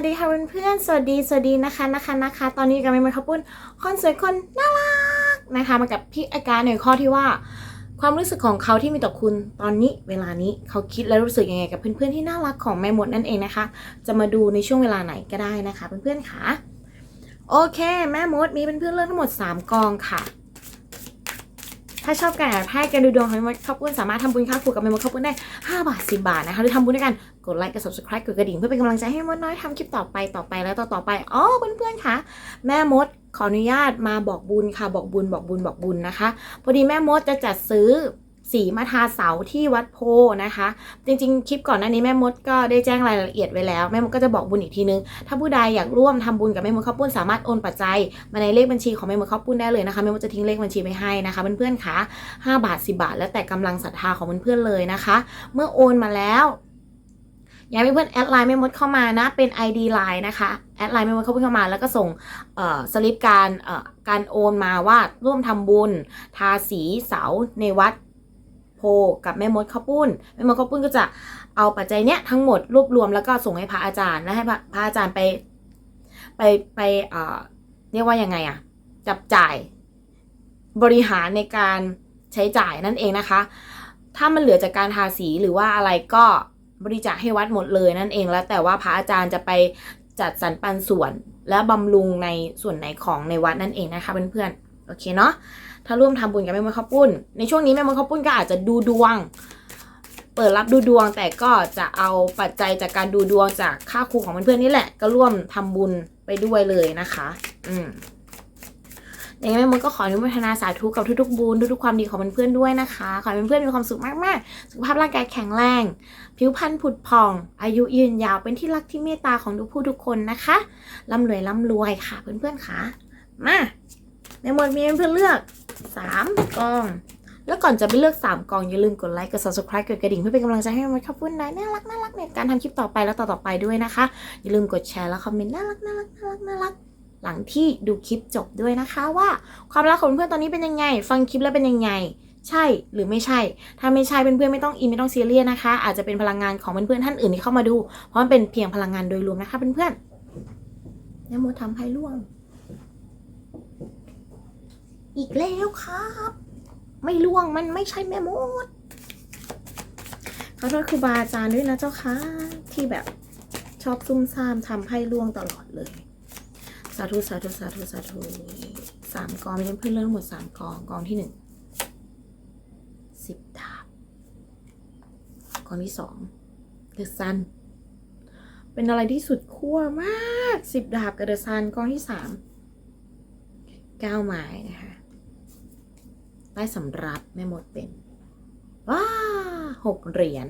วัสดีค่ะเพื่อนๆ สวัสดี สวัสดีนะคะนะคะนะคะ ตอนนี้กับเมย์มาขปุ้นคนสวยคนน่ารักนะคะ มากับพี่อาการในข้อที่ว่า ความรู้สึกของเขาที่มีต่อคุณตอนนี้เวลานี้เขาคิดและรู้สึกยังไงกับเพื่อนๆที่น่ารักของแม่มดนั่นเองนะคะ จะมาดูในช่วงเวลาไหนก็ได้นะคะเพื่อนๆค่ะ โอเค แม่มดมีเพื่อนๆเลือกทั้งหมด 3 กองค่ะ ถ้าชอบการแอบให้การดูดวงของเม่มดข้าวปุ้นสามารถทำบุญค่าครูกับแม่มดข้าวปุ้นได้ 5 บาท 10 บาทนะคะหรือทำบุญด้วยกันกดไลค์กด subscribe กดกระดิ่งเพื่อเป็นกำลังใจให้มดน้อยทำคลิปต่อไปต่อไปแล้วต่อต่อไปอ๋อเพื่อนๆคะแม่มดขออนุญาตมาบอกบุญค่ะบอกบุญบอกบุญบอกบุญนะคะ พอดีแม่มดจะจัดซื้อ สีมาทาเสาที่วัดโพนะคะ จริงๆ คลิปก่อนหน้านี้แม่มดก็ได้แจ้งรายละเอียดไว้แล้ว แม่มดก็จะบอกบุญอีกทีนึง ถ้าผู้ใดอยากร่วมทำบุญกับแม่มดข้าวปุ้นสามารถโอนปัจจัย มาในเลขบัญชีของแม่มดข้าวปุ้นได้เลยนะคะแม่มดจะทิ้งเลขบัญชีไว้ให้นะคะเพื่อนๆคะ5บาท 10 บาท แล้วแต่กำลังศรัทธาของเพื่อนๆเลยนะคะ เมื่อโอนมาแล้วอยากให้เพื่อนแอดไลน์แม่มดเข้ามานะ เป็น ID ไลน์นะคะแอดไลน์แม่มดเข้าเข้ามา แล้วก็ส่งสลิปการการโอนมาว่าร่วมทำบุญ ทาสีเสาในวัด โพกับแม่มดข้าวปุ้น แม่มดข้าวปุ้นก็จะเอาปัจจัยเนี้ยทั้งหมดรวบรวมแล้วก็ส่งให้พระอาจารย์แล้วให้พระพระอาจารย์ไป ไปไปเอ่อเรียกว่ายังไงอะจับจ่ายบริหารในการใช้จ่ายนั่นเองนะคะ ถ้ามันเหลือจากการทาสีหรือว่าอะไรก็บริจาคให้วัดหมดเลยนั่นเองแล้ว แต่ว่าพระอาจารย์จะไปจัดสรรปันส่วน และบำรุงในส่วนไหนของในวัดนั่นเองนะคะเพื่อนๆโอเคเนาะ ถ้าร่วมทำบุญกับแม่มดข้าวปุ้น ในช่วงนี้แม่มดข้าวปุ้นก็อาจจะดูดวง เปิดรับดูดวง แต่ก็จะเอาปัจจัยจากการดูดวงจากค่าครูของเพื่อนๆนี่แหละ ก็ร่วมทำบุญไปด้วยเลยนะคะ อืมย่างนี้แม่มดก็ขออนุโมทนาสาธุกับทุกๆบุญทุกๆความดีของเพื่อนๆด้วยนะคะ ขอให้เพื่อนๆมีความสุขมากๆ สุขภาพร่างกายแข็งแรง ผิวพรรณผุดผ่อง อายุยืนยาวเป็นที่รักที่เมตตาของทุกผู้ทุกคนนะคะร่ำรวยร่ำรวยค่ะเพื่อนๆค่ะมาแม่มดมีเพื่อนเลือก สามกอง แล้วก่อนจะไปเลือก 3 กอง อย่าลืมกดไลค์ กด subscribe กดกระดิ่งเพื่อเป็นกำลังใจให้มันขับพุ่นนะน่ารักน่ารักในการทำคลิปต่อไปแล้วต่อๆไปด้วยนะคะ อย่าลืมกดแชร์และคอมเมนต์น่ารักน่ารักน่ารักน่ารักหลังที่ดูคลิปจบด้วยนะคะว่าความรักของเพื่อนตอนนี้เป็นยังไง ฟังคลิปแล้วเป็นยังไง ใช่หรือไม่ใช่ ถ้าไม่ใช่เพื่อนๆไม่ต้องอินไม่ต้องซีเรียสนะคะ อาจจะเป็นพลังงานของเพื่อนๆท่านอื่นที่เข้ามาดู เพราะมันเป็นเพียงพลังงานโดยรวมนะคะเพื่อนๆนโมทำให้ล่วง อีกแล้วครับ ไม่ล่วงมันไม่ใช่แม่มดขอโทษครูบาอาจารย์ด้วยนะเจ้าค่ะที่แบบชอบซุ่มซ่ามทำให้ล่วงตลอดเลย สาธุสาธุสาธุสาธุสามกองมีเพื่อนเรื่องหมดสามกองกองที่หนึ่งสิบดาบกองที่สองเดอะซันเป็นอะไรที่สุดขั้วมากสิบดาบกับเดอะซันกองที่สามเก้าไม้นะคะ ได้สำรับแม่มดเป็นว้าหกเหรียญ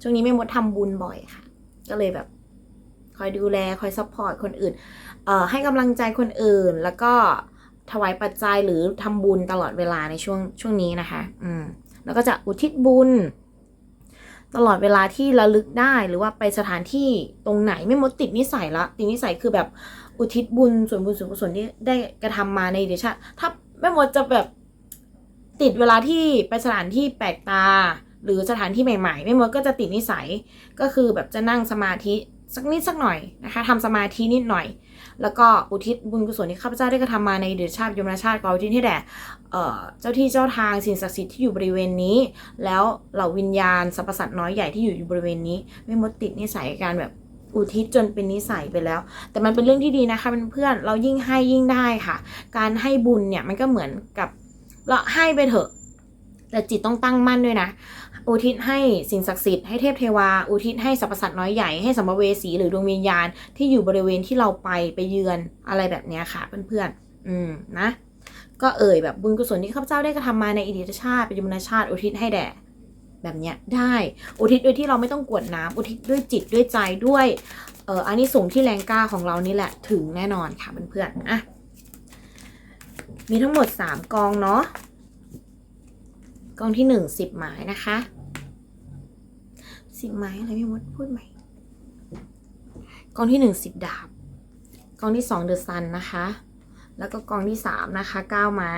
ช่วงนี้แม่มดทำบุญบ่อยค่ะ ก็เลยแบบ คอยดูแลคอยซัพพอร์ตคนอื่นเอ่อให้กำลังใจคนอื่นแล้วก็ถวายปัจจัยหรือทำบุญตลอดเวลาในช่วงช่วงนี้นะคะ อืมแล้วก็จะอุทิศบุญ ตลอดเวลาที่ระลึกได้หรือว่าไปสถานที่ตรงไหนไม่มดติดนิสัยละติดนิสัยคือแบบอุทิศบุญส่วนบุญส่วนกุศลที่ได้กระทำมาในเดชะถ้าแม่มดจะแบบ ติดเวลาที่ไปสถานที่แปลกตา หรือสถานที่ใหม่ๆแม่มดก็จะติดนิสัยก็คือแบบจะนั่งสมาธิสักนิดสักหน่อยนะคะทำสมาธินิดหน่อย แล้วก็อุทิศบุญกุศลที่ข้าพเจ้าได้กระทำมาในเดือนชาติยมราชาติก็อุทิศให้แด่เอ่อเจ้าที่เจ้าทางสิ่งศักดิ์สิทธิ์ที่อยู่บริเวณนี้ แล้วเหล่าวิญญาณสรรพสัตว์น้อยใหญ่ที่อยู่อยู่บริเวณนี้ ไม่มดติดนิสัยการแบบอุทิศจนเป็นนิสัยไปแล้ว แต่มันเป็นเรื่องที่ดีนะคะเพื่อนๆเรายิ่งให้ยิ่งได้ค่ะ การให้บุญเนี่ยมันก็เหมือนกับ เราให้ไปเถอะ แต่จิตต้องตั้งมั่นด้วยนะ อุทิศให้สิ่งศักดิ์สิทธิ์ให้เทพเทวา อุทิศให้สรรพสัตว์น้อยใหญ่ให้สัมภเวสีหรือดวงวิญญาณที่อยู่บริเวณที่เราไปไปเยือนอะไรแบบนี้ค่ะเพื่อนๆ อืมนะก็เอ่ยแบบบุญกุศลที่ข้าพเจ้าได้กระทำมาในอดีตชาติปัจจุบันชาติ อุทิศให้แด่แบบเนี้ยได้อุทิศโดยที่เราไม่ต้องกวดน้ำอุทิศด้วยจิตด้วยใจด้วยเอ่ออันนี้ส่งที่แรงกล้าของเรานี่แหละถึงแน่นอนค่ะเพื่อนๆอะ มีทั้งหมด 3 กองเนาะ กองที่หนึ่งสิบหมายนะคะสิบหมายอะไรพี่มดพูดใหม่ กองที่หนึ่งสิบดาบ กองที่สองเดอะซันนะคะ แล้วก็กองที่สามนะคะเก้าไม้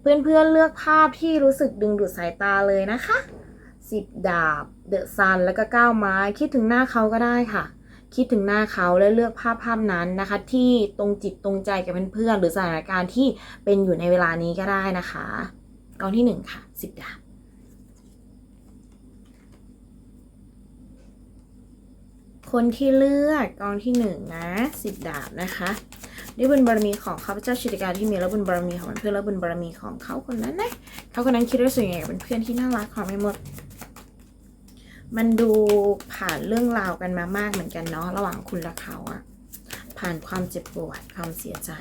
เพื่อนเลือกภาพที่รู้สึกดึงดูดสายตาเลยนะคะสิบดาบ เดอะซัน แล้วก็เก้าไม้ คิดถึงหน้าเขาก็ได้ค่ะ คิดถึงหน้าเขาและเลือกภาพภาพนั้นนะคะ ที่ตรงจิตตรงใจกับเพื่อนๆหรือสถานการณ์ที่เป็นอยู่ในเวลานี้ก็ได้นะคะกองที่หนึ่งค่ะสิบดาบคนที่เลือกกองที่หนึ่งนะสิบดาบนะคะด้วยบุญบารมีของข้าพเจ้าชิติการที่มีและบุญบารมีของเพื่อนและบุญบารมีของเขาคนนั้นนะเขาคนนั้นคิดว่าสิ่งยังไงกับเป็นเพื่อนที่น่ารักของไม่หมด มันดูผ่านเรื่องราวกันมามากเหมือนกันเนาะระหว่างคุณและเขาอะผ่านความเจ็บปวดความเสียใจ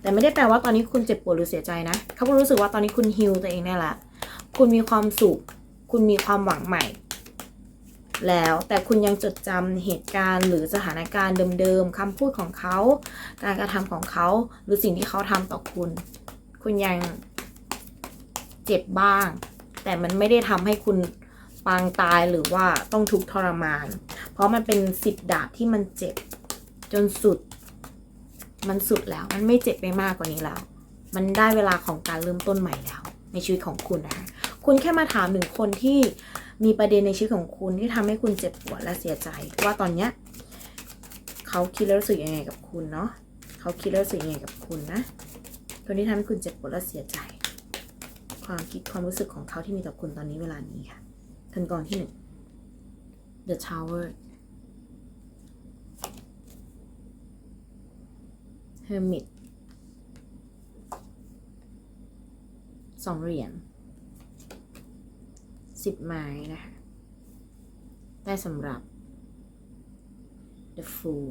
แต่ไม่ได้แปลว่าตอนนี้คุณเจ็บปวดหรือเสียใจนะเขาก็รู้สึกว่าตอนนี้คุณฮิลตัวเองได้ละคุณมีความสุข คุณมีความหวังใหม่ แล้วแต่คุณยังจดจำเหตุการณ์ หรือสถานการณ์เดิมๆคำพูดของเขา การกระทำของเขาหรือสิ่งที่เขาทำต่อคุณ คุณยังเจ็บบ้าง แต่มันไม่ได้ทำให้คุณ ปางตายหรือว่าต้องทุกข์ทรมาน เพราะมันเป็นสิบดาบที่มันเจ็บ จนสุด มันสุดแล้ว มันไม่เจ็บไปมากกว่านี้แล้ว มันได้เวลาของการเริ่มต้นใหม่แล้ว ในชีวิตของคุณนะคะคุณแค่มาถามถึงคนที่มีประเด็นในชีวิตของคุณที่ทำให้คุณเจ็บปวดและเสียใจ ว่าตอนเนี้ยเขาคิดแล้วรู้สึกยังไงกับคุณเนาะเขาคิดแล้วรู้สึกยังไงกับคุณนะคนที่ทำให้คุณเจ็บปวดและเสียใจ ความคิดความรู้สึกของเขาที่มีต่อคุณตอนนี้เวลานี้ค่ะ ทันกองที่หนึ่ง The Tower Hermit สองเหรียญสิบไม้นะคะได้สำหรับ The Fool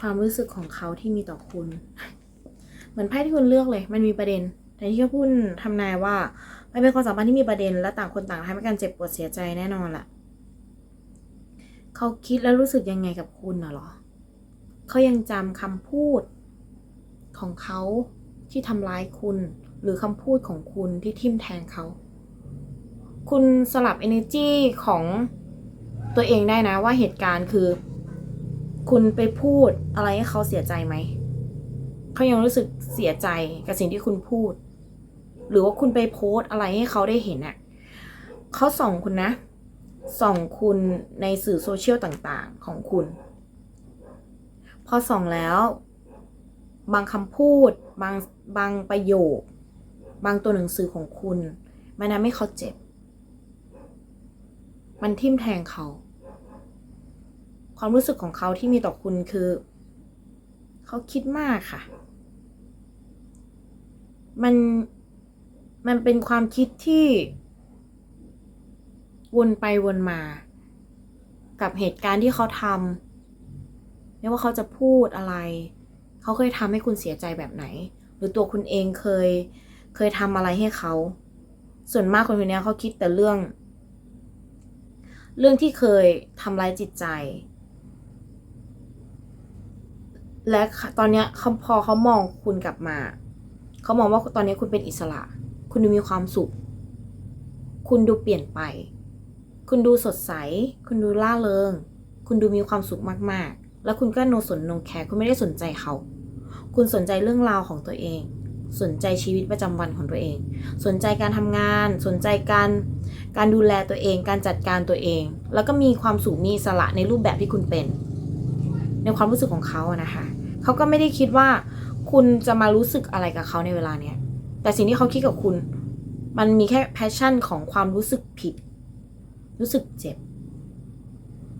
ความรู้สึกของเขาที่มีต่อคุณ เหมือนไพ่ที่คุณเลือกเลย มันมีประเด็น แต่ที่เขาพูดทำนายว่า มันเป็นความสัมพันธ์ที่มีประเด็นและต่างคนต่างทำให้กันเจ็บปวดเสียใจแน่นอนแหละเขาคิดแล้วรู้สึกยังไงกับคุณน่ะเหรอ เขายังจำคำพูดของเขาที่ทำร้ายคุณ หรือคำพูดของคุณที่ทิ่มแทงเขา คุณสลับ energy ของตัวเองได้นะว่าเหตุการณ์คือ คุณไปพูดอะไรให้เขาเสียใจไหม เขายังรู้สึกเสียใจกับสิ่งที่คุณพูด หรือว่าคุณไปโพสอะไรให้เขาได้เห็นอะ่ะเขาส่องคุณนะส่องคุณในสื่อโซเชียลต่างๆของคุณ พอส่องแล้ว บางคำพูด บางบางประโยค บางตัวหนังสือของคุณ มันทำให้เขาเจ็บ มันทิ่มแทงเขา ความรู้สึกของเขาที่มีต่อคุณคือ เขาคิดมากค่ะ มัน มันเป็นความคิดที่ วนไปวนมา กับเหตุการณ์ที่เขาทำไม่ว่าเขาจะพูดอะไร เขาเคยทำให้คุณเสียใจแบบไหน หรือตัวคุณเองเคยเคยทำอะไรให้เขา ส่วนมากคนคนนี้เขาคิดแต่เรื่อง เรื่องที่เคยทำร้ายจิตใจ และตอนนี้เขาพอเขามองคุณกลับมา เขามองว่าตอนนี้คุณเป็นอิสระ คุณดูมีความสุข คุณดูเปลี่ยนไป คุณดูสดใส คุณดูล่าเริง คุณดูมีความสุขมากๆ แล้วคุณก็โนสนโนแคร์คุณไม่ได้สนใจเขา คุณสนใจเรื่องราวของตัวเอง สนใจชีวิตประจำวันของตัวเอง สนใจการทำงาน สนใจการการดูแลตัวเอง การจัดการตัวเอง แล้วก็มีความสุขมีสระในรูปแบบที่คุณเป็น ในความรู้สึกของเขาอะนะคะ เขาก็ไม่ได้คิดว่า คุณจะมารู้สึกอะไรกับเขาในเวลาเนี้ย แต่สิ่งที่เขาคิดกับคุณ มันมีแค่แพชชั่นของความรู้สึกผิด รู้สึกเจ็บ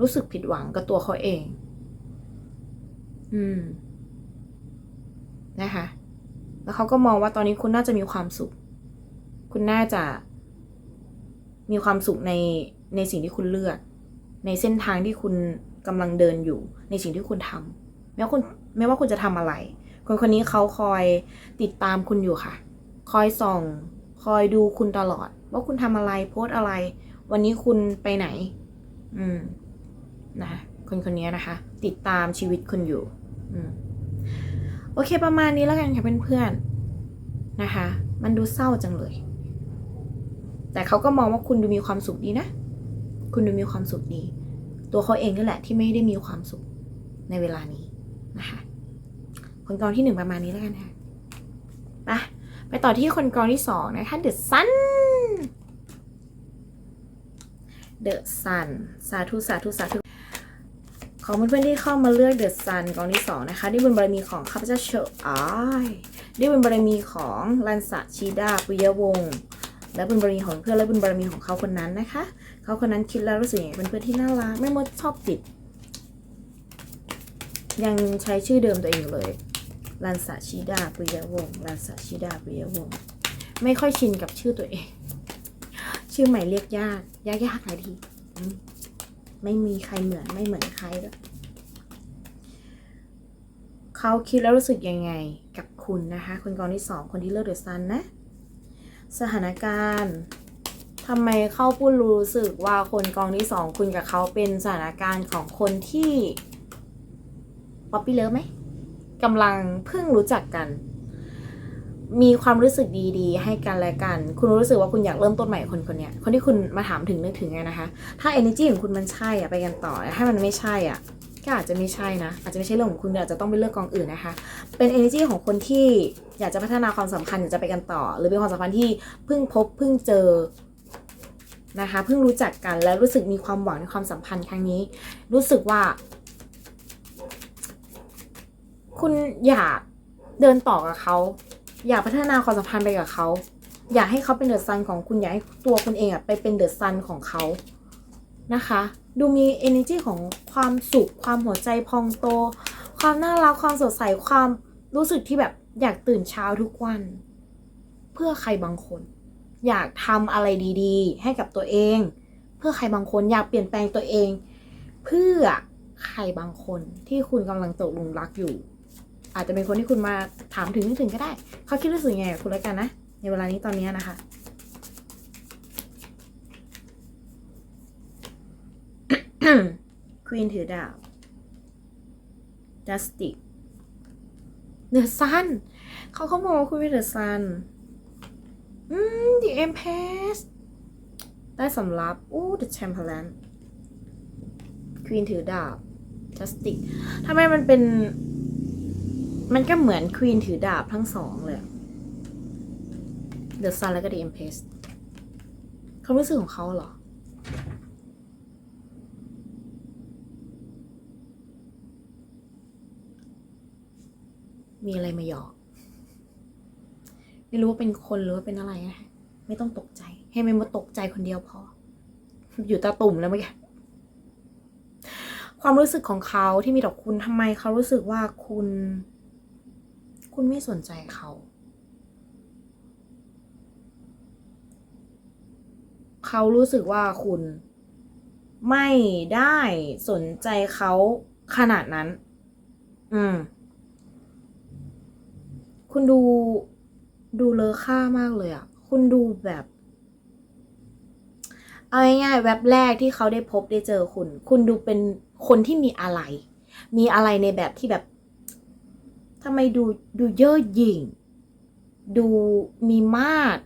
รู้สึกผิดหวังกับตัวเขาเอง อืม นะคะ แล้วเขาก็มองว่าตอนนี้คุณน่าจะมีความสุข คุณน่าจะ มีความสุขในในสิ่งที่คุณเลือก ในเส้นทางที่คุณกำลังเดินอยู่ ในสิ่งที่คุณทำไม่ว่าคุณไม่ว่าคุณจะทำอะไร คนคนนี้เขาคอยติดตามคุณอยู่ค่ะ คอยส่อง คอยดูคุณตลอด ว่าคุณทำอะไรโพสอะไร วันนี้คุณไปไหน อืมนะคะคนคนนี้นะคะ ติดตามชีวิตคุณอยู่ อืมโอเคประมาณนี้แล้วกันค่ะเพื่อนๆนะคะ มันดูเศร้าจังเลย แต่เขาก็มองว่าคุณดูมีความสุขดีนะ คุณดูมีความสุขดี ตัวเขาเองนี่แหละที่ไม่ได้มีความสุขในเวลานี้นะคะคนกองที่หนึ่งประมาณนี้แล้วกันค่ะไป ไปต่อที่คนกองที่สองนะคะ The Sun The Sun สาธุสาธุสาธุของเพื่อนๆที่เข้ามาเลือกเดอะซันกองที่สองนะคะด้วยบุญบารมีของข้าพเจ้าเชออ้ายด้วยบุญบารมีของลันสะชีดาปุยวงศ์และบุญบารมีของเพื่อนและบุญบารมีของเขาคนนั้นนะคะ เขาคนนั้นคิดแล้วรู้สึกยังไงเป็นเพื่อนที่น่ารักไม่มดชอบติด ยังใช้ชื่อเดิมตัวเองอยู่เลย ลันสะชีดาปุยวงศ์ลันสะชีดาปุยวงศ์ไม่ค่อยชินกับชื่อตัวเอง ชื่อใหม่เรียกยาก ยากยากหลายทีไม่มีใครเหมือนไม่เหมือนใครด้วยเขาคิดแล้วรู้สึกยังไงกับคุณนะคะ คนกองที่สองคนที่เลือกเดือะซันนะ สถานการณ์ทำไมเข้าพูดรู้สึกว่าคนกองที่สองคุณกับเขาเป็นสถานการณ์ของคนที่ป๊อปปี้เลิฟไหม กำลังเพิ่งรู้จักกัน มีความรู้สึกดีๆ ให้กันและกัน คุณรู้สึกว่าคุณอยากเริ่มต้นใหม่กับคนคนนี้คนที่คุณมาถามถึงนึกถึงไงนะคะ ถ้า energy ของคุณมันใช่อะไปกันต่อถ้ามันไม่ใช่อะก็อาจจะไม่ใช่นะ อาจจะไม่ใช่เรื่องของคุณอาจจะต้องไปเลือกกองอื่นนะคะ เป็น energy ของคนที่อยากจะพัฒนาความสัมพันธ์อยากจะไปกันต่อ หรือเป็นความสัมพันธ์ที่เพิ่งพบเพิ่งเจอนะคะ เพิ่งรู้จักกันแล้วรู้สึกมีความหวังในความสัมพันธ์ครั้งนี้ รู้สึกว่า คุณอยากเดินต่อกับเขา อยากพัฒนาความสัมพันธ์ไปกับเขา อยากให้เขาเป็นเดอะซันของคุณ อยากให้ตัวคุณเองอะไปเป็นเดอะซันของเขานะคะ ดูมี energy ของความสุข ความหัวใจพองโต ความน่ารัก ความสดใส ความรู้สึกที่แบบอยากตื่นเช้าทุกวัน เพื่อใครบางคน อยากทำอะไรดีๆ ให้กับตัวเอง เพื่อใครบางคนอยากเปลี่ยนแปลงตัวเอง เพื่อใครบางคนที่คุณกำลังตกหลุมรักอยู่ อาจจะเป็นคนที่คุณมาถามถึงนึกถึงก็ได้ เขาคิดรู้สึกยังไงกับคุณแล้วกันนะ ในเวลานี้ตอนนี้นะคะควีนถือดาบ Justice The Sun เขาเขาบอกว่าคุณเป็น The Sun อืม The Empress ได้สำรับอู้ The Temperance ควีนถือดาบ Justice ทำไมมันเป็น มันก็เหมือนควีนถือดาบทั้งสองเลยอะ The Sun แล้วก็ The Empress เขามรู้สึกของเขาเหรอ มีอะไรมาหยอก ไม่รู้ว่าเป็นคนหรือว่าเป็นอะไรนะไม่ต้องตกใจ ให้ไม่มาตกใจคนเดียวพอ อยู่ตาตุ่มแล้วเมื่อกี้ความรู้สึกของเขาที่มีต่อคุณทำไมเขารู้สึกว่าคุณ คุณไม่สนใจเขา เขารู้สึกว่าคุณไม่ได้สนใจเขาขนาดนั้น อืม คุณดูดูเลอค่ามากเลยอะ่ะคุณดูแบบ เอาง่ายๆแว็บแรกที่เขาได้พบได้เจอคุณ คุณดูเป็นคนที่มีอะไร มีอะไรในแบบที่แบบ ทำไมดูดูเย่อหยิ่ง ดูมีมาด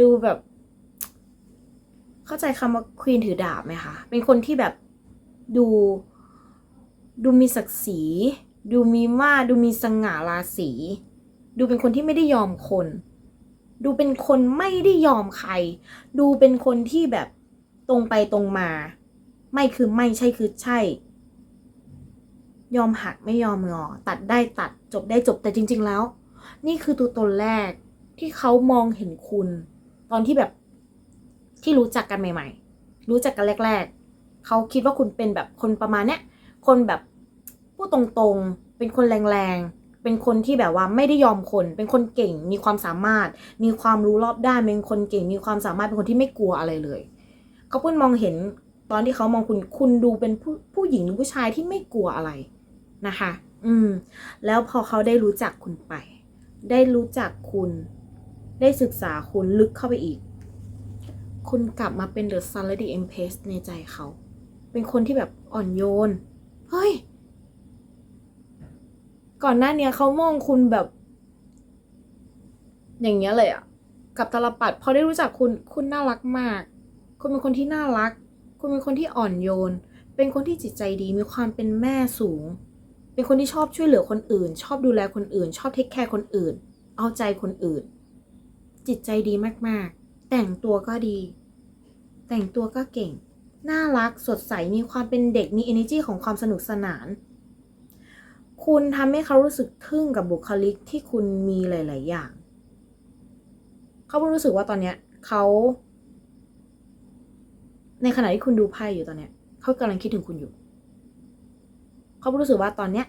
ดูแบบ เข้าใจคำว่าควีนถือดาบไหมคะ เป็นคนที่แบบดูดูมีศักดิ์ศรี ดูมีมาดดูมีสง่าราศี ดูเป็นคนที่ไม่ได้ยอมคน ดูเป็นคนไม่ได้ยอมใคร ดูเป็นคนที่แบบตรงไปตรงมา ไม่คือไม่ใช่คือใช่ ยอมหักไม่ยอมงอ ตัดได้ตัดจบได้จบแต่จริง ๆแล้ว นี่คือตัวตนแรกที่เขามองเห็นคุณ ตอนที่แบบที่รู้จักกันใหม่ ๆ รู้จักกันแรก ๆ เขาคิดว่าคุณเป็นแบบคนประมาณเนี้ยคนแบบพูดตรงๆ เป็นคนแรงๆ เป็นคนที่แบบว่าไม่ได้ยอมคน เป็นคนเก่ง มีความสามารถ มีความรู้รอบด้าน เป็นคนเก่ง มีความสามารถ เป็นคนที่ไม่กลัวอะไรเลย เขาเพิ่งมองเห็นตอนที่เขามองคุณ คุณดูเป็นผู้ผู้หญิงหรือผู้ชายที่ไม่กลัวอะไร นะคะ อืม แล้วพอเขาได้รู้จักคุณไป ได้รู้จักคุณ ได้ศึกษาคุณลึกเข้าไปอีก คุณกลับมาเป็นเดอะซันและดีเอ็มเพสในใจเขา เป็นคนที่แบบอ่อนโยน เฮ้ย ก่อนหน้าเนี้ยเขามองคุณแบบ อย่างเงี้ยเลยอะกับตลปัดพอได้รู้จักคุณ คุณน่ารักมาก คุณเป็นคนที่น่ารัก คุณเป็นคนที่อ่อนโยน เป็นคนที่จิตใจดี มีความเป็นแม่สูง เป็นคนที่ชอบช่วยเหลือคนอื่น ชอบดูแลคนอื่น ชอบเทคแคร์คนอื่น เอาใจคนอื่น จิตใจดีมากๆ แต่งตัวก็ดี แต่งตัวก็เก่ง น่ารักสดใสมีความเป็นเด็กมี energy ของความสนุกสนาน คุณทำให้เขารู้สึกทึ่งกับบุคลิกที่คุณมีหลาย ๆ อย่าง เขารู้สึกว่าตอนเนี้ยเขาในขณะที่คุณดูไพ่อยู่ตอนเนี้ยเขากำลังคิดถึงคุณอยู่ เขารู้สึกว่าตอนเนี้ย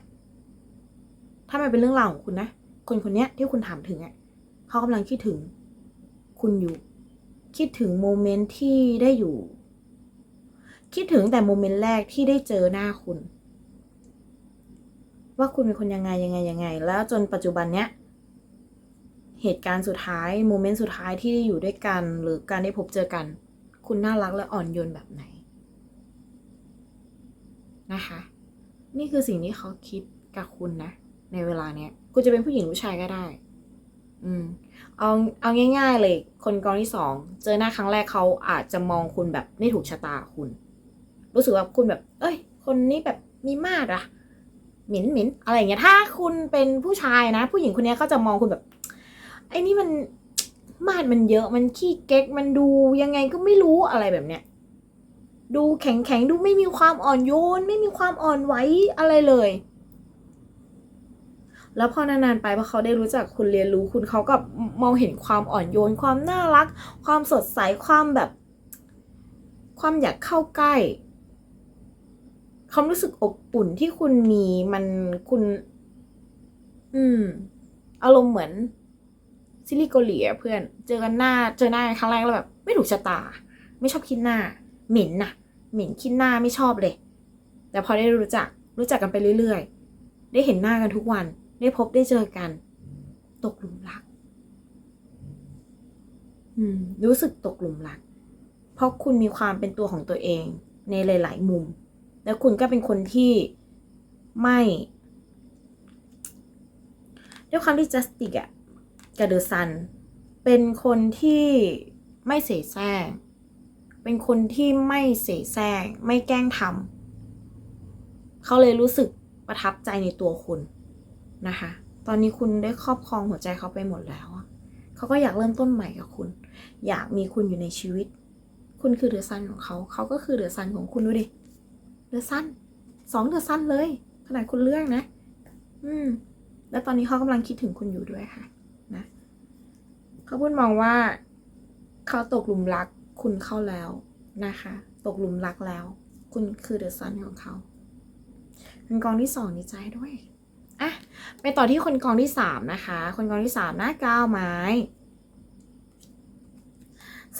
ถ้ามันเป็นเรื่องราวของคุณนะ คนคนเนี้ยที่คุณถามถึงอะเขากำลังคิดถึง คุณอยู่ คิดถึงโมเมนต์ที่ได้อยู่ คิดถึงแต่โมเมนต์แรกที่ได้เจอหน้าคุณ ว่าคุณเป็นคนยังไงยังไงยังไง แล้วจนปัจจุบันเนี้ยเหตุการณ์สุดท้ายโมเมนต์สุดท้ายที่ได้อยู่ด้วยกัน หรือการได้พบเจอกัน คุณน่ารักและอ่อนโยนแบบไหนนะคะ นี่คือสิ่งที่เขาคิดกับคุณนะ ในเวลาเนี้ยคุณจะเป็นผู้หญิงผู้ชายก็ได้ อืม เอาเอาง่าย ๆ เลย คนกองที่สองเจอหน้าครั้งแรกเขาอาจจะมองคุณแบบไม่ถูกชะตาคุณ รู้สึกว่าคุณแบบ เอ้ย คนนี้แบบมีมาดอะหมิ่นหมิ่นอะไรอย่างเงี้ย ถ้าคุณเป็นผู้ชายนะ ผู้หญิงคนเนี้ยเขาจะมองคุณแบบ ไอ้นี่มันมาดมันเยอะมันขี้เก๊กมันดูยังไงก็ไม่รู้อะไรแบบเนี้ย ดูแข็งแข็งดูไม่มีความอ่อนโยน ไม่มีความอ่อนไหวอะไรเลย แล้วพอนานๆไปพอเขาได้รู้จักคุณเรียนรู้คุณเขาก็มองเห็นความอ่อนโยน ความน่ารัก ความสดใสความแบบ ความอยากเข้าใกล้ความรู้สึกอบอุ่นที่คุณมีมันคุณ อืม อารมณ์เหมือน ซิลิโกเลียเพื่อน เจอกันหน้า เจอหน้าครั้งแรกแล้วแบบ ไม่ถูกชะตา ไม่ชอบคิดหน้า เหม็นน่ะเหม็นคิดหน้าไม่ชอบเลย แต่พอได้รู้จักรู้จักกันไปเรื่อยๆ ได้เห็นหน้ากันทุกวัน ได้พบได้เจอกัน ตกหลุมรัก อืม รู้สึกตกหลุมรัก เพราะคุณมีความเป็นตัวของตัวเอง ในหลาย ๆ มุม แล้วคุณก็เป็นคนที่ไม่ด้วยความที่จัสติกอะกับเดอะซันเป็นคนที่ไม่เสแสร้ง เป็นคนที่ไม่เสแสร้งไม่แกล้งทำเขาเลยรู้สึกประทับใจในตัวคุณนะคะ ตอนนี้คุณได้ครอบครองหัวใจเขาไปหมดแล้วเขาก็อยากเริ่มต้นใหม่กับคุณ อยากมีคุณอยู่ในชีวิต คุณคือเดอะซันของเขาเขาก็คือเดอะซันของคุณดูดิเดือซันสองเดือซันเลย ขนาดคุณเลือกนะ อืม แล้วตอนนี้เขากำลังคิดถึงคุณอยู่ด้วยค่ะ นะเขาพูดมองว่าเขาตกหลุมรัก คุณเข้าแล้วนะคะ ตกหลุมรักแล้ว คุณคือเดอะซันของเขาคนกองที่สองดีใจด้วยอะไปต่อที่คนกองที่สามนะคะ คนกองที่สามหน้าก้าวไม้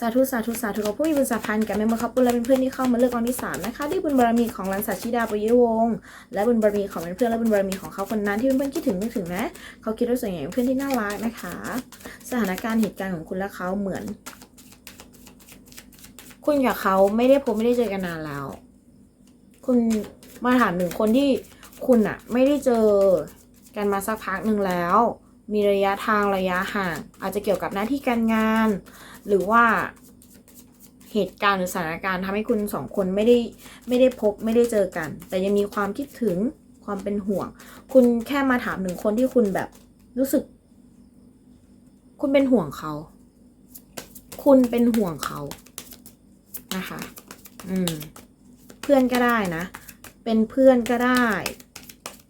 สาธุสาธุสาธุขอผู้มีบุญสัมพันธ์กับแม่มอคับปุณและเป็นเพื่อนที่เข้ามาเลือกกองที่สามนะคะด้วยบุญบารมีของรันสัชชิดาปยวงศ์และบุญบารมีของเพื่อนและบุญบารมีของเขาคนนั้นที่เพื่อนๆคิดถึงนึกถึงนะเขาคิดว่าส่วนใหญ่เป็นเพื่อนที่น่ารักนะคะ สถานการณ์เหตุการณ์ของคุณและเขาเหมือน คุณกับเขาไม่ได้พบไม่ได้เจอกันนานแล้ว คุณมาถามหนึ่งคนที่คุณอะไม่ได้เจอกันมาสักพักหนึ่งแล้ว มีระยะทางระยะห่าง อาจจะเกี่ยวกับหน้าที่การงาน หรือว่าเหตุการณ์หรือสถานการณ์ทำให้คุณสองคนไม่ได้ไม่ได้พบไม่ได้เจอกัน แต่ยังมีความคิดถึงความเป็นห่วง คุณแค่มาถามหนึ่งคนที่คุณแบบรู้สึก คุณเป็นห่วงเขา คุณเป็นห่วงเขา นะคะ อืม เพื่อนก็ได้นะ เป็นเพื่อนก็ได้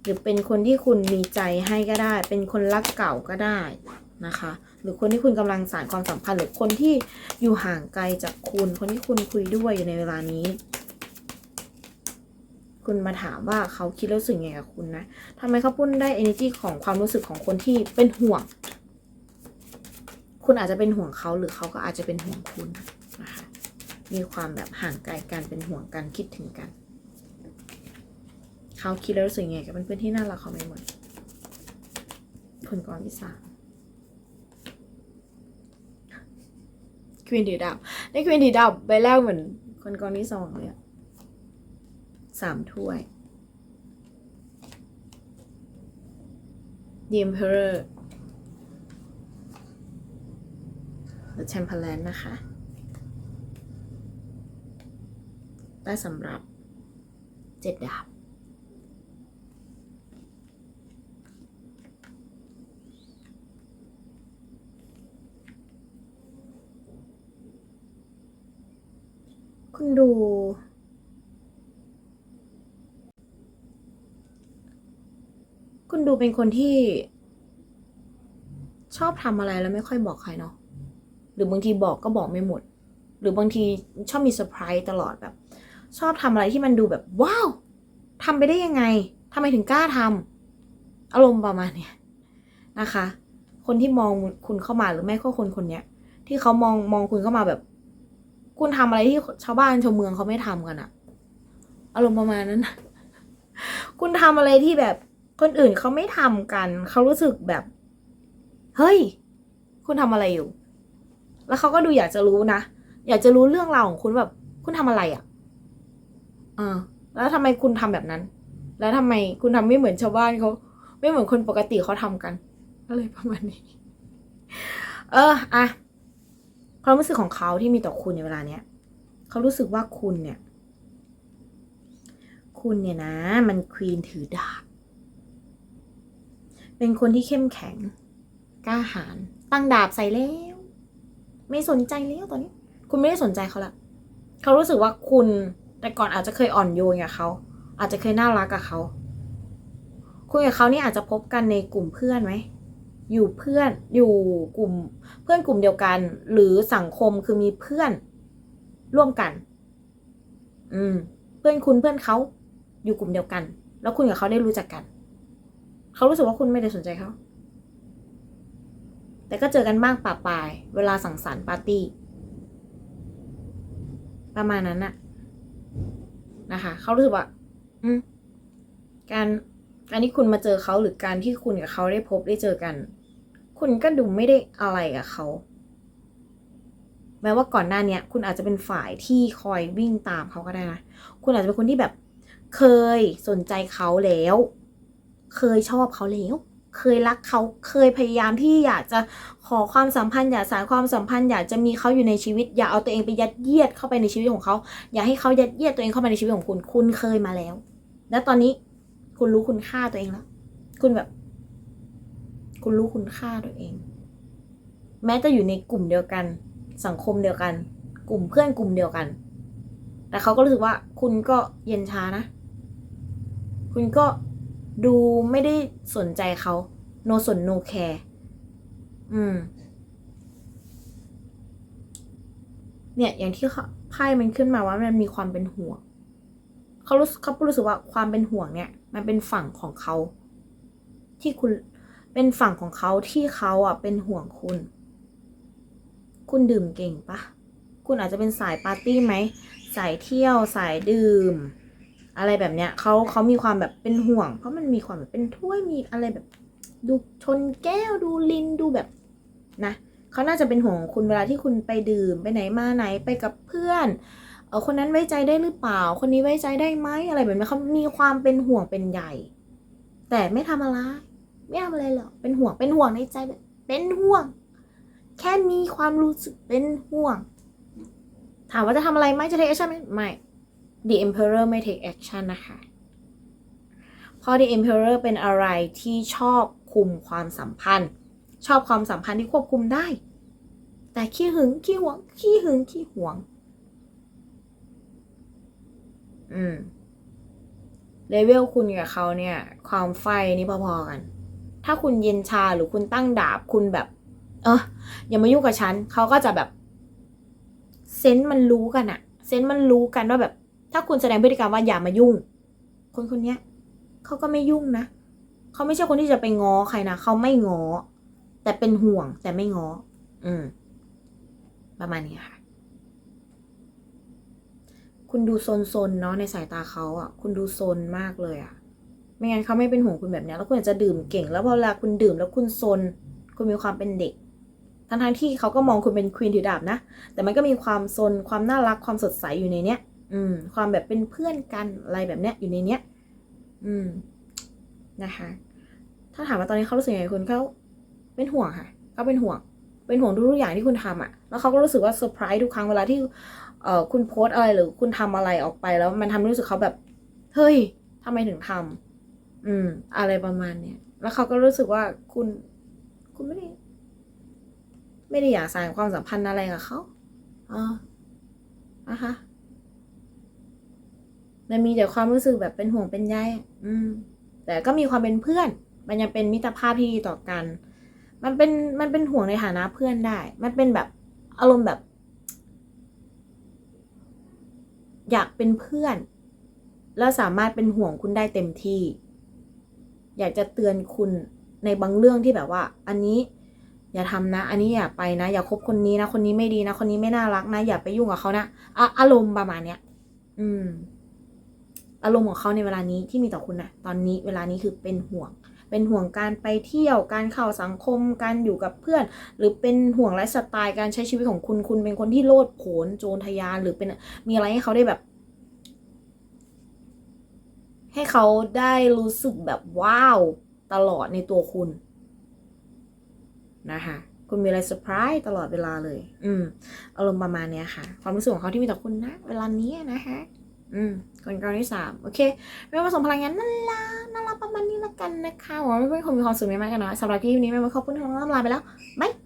หรือเป็นคนที่คุณมีใจให้ก็ได้ เป็นคนรักเก่าก็ได้นะคะ หรือคนที่คุณกำลังสานความสัมพันธ์หรือคนที่อยู่ห่างไกลจากคุณ คนที่คุณคุยด้วยอยู่ในเวลานี้ คุณมาถามว่าเขาคิดแล้วรู้สึกไงกับคุณนะทำไมเขาพูดได้ energy ของความรู้สึกของคนที่เป็นห่วง คุณอาจจะเป็นห่วงเขาหรือเขาก็อาจจะเป็นห่วงคุณ มีความแบบห่างไกลกันเป็นห่วงกันคิดถึงกัน เขาคิดแล้วรู้สึกไงกับเพื่อนๆที่น่ารักเขาไม่หมดคนกองที่สามควีนดีดับในควีนดีดับใบแรกเหมือน คนกองที่สองเลยอะสามถ้วย The Emperor The Temperance นะคะ ป้าสำรับเจ็ดดาบ คุณดู คุณดูเป็นคนที่ ชอบทำอะไรแล้วไม่ค่อยบอกใครเนาะหรือบางทีบอกก็บอกไม่หมด หรือบางทีชอบมีเซอร์ไพรส์ตลอดแบบ ชอบทำอะไรที่มันดูแบบว้าวทำไปได้ยังไงทำไมถึงกล้าทำอารมณ์ประมาณเนี้ยนะคะ คนที่มองคุณเข้ามาหรือไม่ก็คนคนเนี้ย ที่เขามองมองคุณเข้ามาแบบ คุณทำอะไรที่ชาวบ้านชาวเมืองเขาไม่ทำกันอะอารมณ์ประมาณนั้นคุณทำอะไรที่แบบคนอื่นเขาไม่ทำกัน เขารู้สึกแบบ เฮ้ย คุณทำอะไรอยู่ แล้วเขาก็ดูอยากจะรู้นะ อยากจะรู้เรื่องราวของคุณแบบ คุณทำอะไรอะ่ะ อ่าแล้วทำไมคุณทำแบบนั้น แล้วทำไมคุณทำไม่เหมือนชาวบ้านเขาไม่เหมือนคนปกติเขาทำกันอะไรประมาณนี้ เอออะความรู้สึกของเขาที่มีต่อคุณในเวลาเนี้ยเขารู้สึกว่าคุณเนี่ย คุณเนี่ยนะ มันควีนถือดาบเป็นคนที่เข้มแข็งกล้าหาญตั้งดาบใส่แล้ว ไม่สนใจแล้วตอนนี้ คุณไม่ได้สนใจเขาละเขารู้สึกว่าคุณ แต่ก่อนอาจจะเคยอ่อนโยนกับเขา อาจจะเคยน่ารักกับเขาคุณกับเขานี่อาจจะพบกันในกลุ่มเพื่อนไหม อยู่เพื่อน อยู่กลุ่ม เพื่อนกลุ่มเดียวกัน หรือสังคมคือมีเพื่อนร่วมกัน อืม เพื่อนคุณเพื่อนเขาอยู่กลุ่มเดียวกัน แล้วคุณกับเขาได้รู้จักกัน เขารู้สึกว่าคุณไม่ได้สนใจเขา แต่ก็เจอกันบ้างปะปาย เวลาสังสรรค์ปาร์ตี้ ประมาณนั้นน่ะ นะคะเขารู้สึกว่าการการที่คุณมาเจอเขาหรือการที่คุณกับเขาได้พบได้เจอกัน คุณก็ดูไม่ได้อะไรกับเขาแม้ว่าก่อนหน้าเนี้ย คุณอาจจะเป็นฝ่ายที่คอยวิ่งตามเขาก็ได้นะคุณอาจจะเป็นคนที่แบบ เคยสนใจเขาแล้ว เคยชอบเขาแล้ว เคยรักเขาเคยพยายามที่อยากจะขอความสัมพันธ์อยากสานความสัมพันธ์อยากจะมีเขาอยู่ในชีวิต อย่าเอาตัวเองไปยัดเยียดเข้าไปในชีวิตของเขา อย่าให้เขายัดเยียดตัวเองเข้ามาในชีวิตของคุณ คุณเคยมาแล้ว แล้วตอนนี้คุณรู้คุณค่าตัวเองแล้วคุณแบบ คุณรู้คุณค่าตัวเอง แม้จะอยู่ในกลุ่มเดียวกัน สังคมเดียวกัน กลุ่มเพื่อนกลุ่มเดียวกัน แต่เขาก็รู้สึกว่า คุณก็เย็นชานะ คุณก็ ดูไม่ได้สนใจเขา no สน no care อืม เนี่ย อย่างที่ไพ่มันขึ้นมาว่ามันมีความเป็นห่วงเขารู้สึกเขารู้สึกว่าความเป็นห่วงเนี่ย มันเป็นฝั่งของเขา ที่คุณเป็นฝั่งของเขาที่เขาอะเป็นห่วงคุณ คุณดื่มเก่งปะคุณอาจจะเป็นสายปาร์ตี้ไหม สายเที่ยวสายดื่ม อะไรแบบเนี้ยเขาเขามีความแบบเป็นห่วง เพราะมันมีความแบบเป็นถ้วยมีอะไรแบบ ดูชนแก้วดูลินดูแบบนะเขาน่าจะเป็นห่วงคุณเวลาที่คุณไปดื่มไปไหนมาไหนไปกับเพื่อนเออคนนั้นไว้ใจได้หรือเปล่า คนนี้ไว้ใจได้ไหมอะไรแบบนี้เขามีความเป็นห่วงเป็นใหญ่ แต่ไม่ทำอะไรไม่ทำอะไรหรอกเป็นห่วงเป็นห่วงในใจแบบ เป็นห่วง แค่มีความรู้สึกเป็นห่วง ถามว่าจะทำอะไรไหมจะ take action ไหมไม่ The Emperor ไม่ take action นะคะ เพราะ The Emperor เป็นอะไรที่ชอบคุมความสัมพันธ์ ชอบความสัมพันธ์ที่ควบคุมได้ แต่ขี้หึงขี้หวงขี้หึงขี้หวง อืมเลเวลคุณกับเขาเนี่ย ความไฟนี่พอๆกัน ถ้าคุณเย็นชาหรือคุณตั้งดาบคุณแบบ เอออย่ามายุ่งกับฉันเขาก็จะแบบเซนส์มันรู้กันอะเซนส์มันรู้กันว่าแบบ ถ้าคุณแสดงพฤติกรรมว่าอย่ามายุ่ง คนคนนี้เขาก็ไม่ยุ่งนะเขาไม่ใช่คนที่จะไปง้อใครนะเขาไม่ง้อแต่เป็นห่วงแต่ไม่ง้ออืม ประมาณนี้ค่ะ คุณดูโซนๆเนาะในสายตาเขาอะ คุณดูโซนมากเลยอะ ไม่งั้นเขาไม่เป็นห่วงคุณแบบนี้แล้วคุณอาจจะดื่มเก่ง แล้วพอเวลาคุณดื่มแล้วคุณโซนคุณมีความเป็นเด็กทั้งๆที่เขาก็มองคุณเป็นควีนถือดาบนะ แต่มันก็มีความโซน ความน่ารัก ความสดใสอยู่ในเนี้ย อืม ความแบบเป็นเพื่อนกันอะไรแบบเนี้ยอยู่ในเนี้ย อืมนะคะ ถ้าถามว่าตอนนี้เขารู้สึกยังไงคุณเขาเป็นห่วงค่ะเขาเป็นห่วง เป็นห่วงทุกๆอย่างที่คุณทำอะ แล้วเขาก็รู้สึกว่าเซอร์ไพรส์ทุกครั้งเวลาที่ เอ่อคุณโพสอะไรหรือคุณทำอะไรออกไปแล้ว มันทำให้รู้สึกเขาแบบ เฮ้ยทำไมถึงทำอืม อะไรประมาณเนี้ยแล้วเขาก็รู้สึกว่าคุณ คุณไม่ได้ไม่ได้อยากสานความสัมพันธ์อะไรกับเขาอ๋อนะคะ มันมีแต่ความรู้สึกแบบเป็นห่วงเป็นใยอืม แต่ก็มีความเป็นเพื่อน มันยังเป็นมิตรภาพที่ดีต่อกัน มันเป็นมันเป็นห่วงในฐานะเพื่อนได้ มันเป็นแบบอารมณ์แบบ อยากเป็นเพื่อน แล้วสามารถเป็นห่วงคุณได้เต็มที่ อยากจะเตือนคุณในบางเรื่องที่แบบว่า อันนี้อย่าทำนะ อันนี้อย่าไปนะ อย่าคบคนนี้นะ คนนี้ไม่ดีนะ คนนี้ไม่น่ารักนะ อย่าไปยุ่งกับเขานะอะอารมณ์ประมาณเนี้ย อืม อารมณ์ของเขาในเวลานี้ที่มีต่อคุณนะตอนนี้เวลานี้คือเป็นห่วง เป็นห่วงการไปเที่ยวการเข้าสังคมการอยู่กับเพื่อน หรือเป็นห่วงไลฟ์สไตล์การใช้ชีวิตของคุณคุณเป็นคนที่โลดโผนโจรทยานหรือเป็นมีอะไรให้เขาได้แบบ ให้เขาได้รู้สึกแบบว้าวตลอดในตัวคุณนะคะคุณมีอะไรเซอร์ไพรส์ตลอดเวลาเลย อืม อารมณ์ประมาณเนี้ยค่ะ ความรู้สึกของเขาที่มีต่อคุณนะ เวลานี้นะคะ อืม คนกรณีที่สามโอเคไม่ผสมพลังงานน่ารักน่ารักประมาณนี้ละกันนะคะหวังว่าเพื่อนๆคงมีความสุขมากๆกันนะสำหรับคลิปนี้ไม่มาขอบคุณทุกท่านลาไปแล้วบาย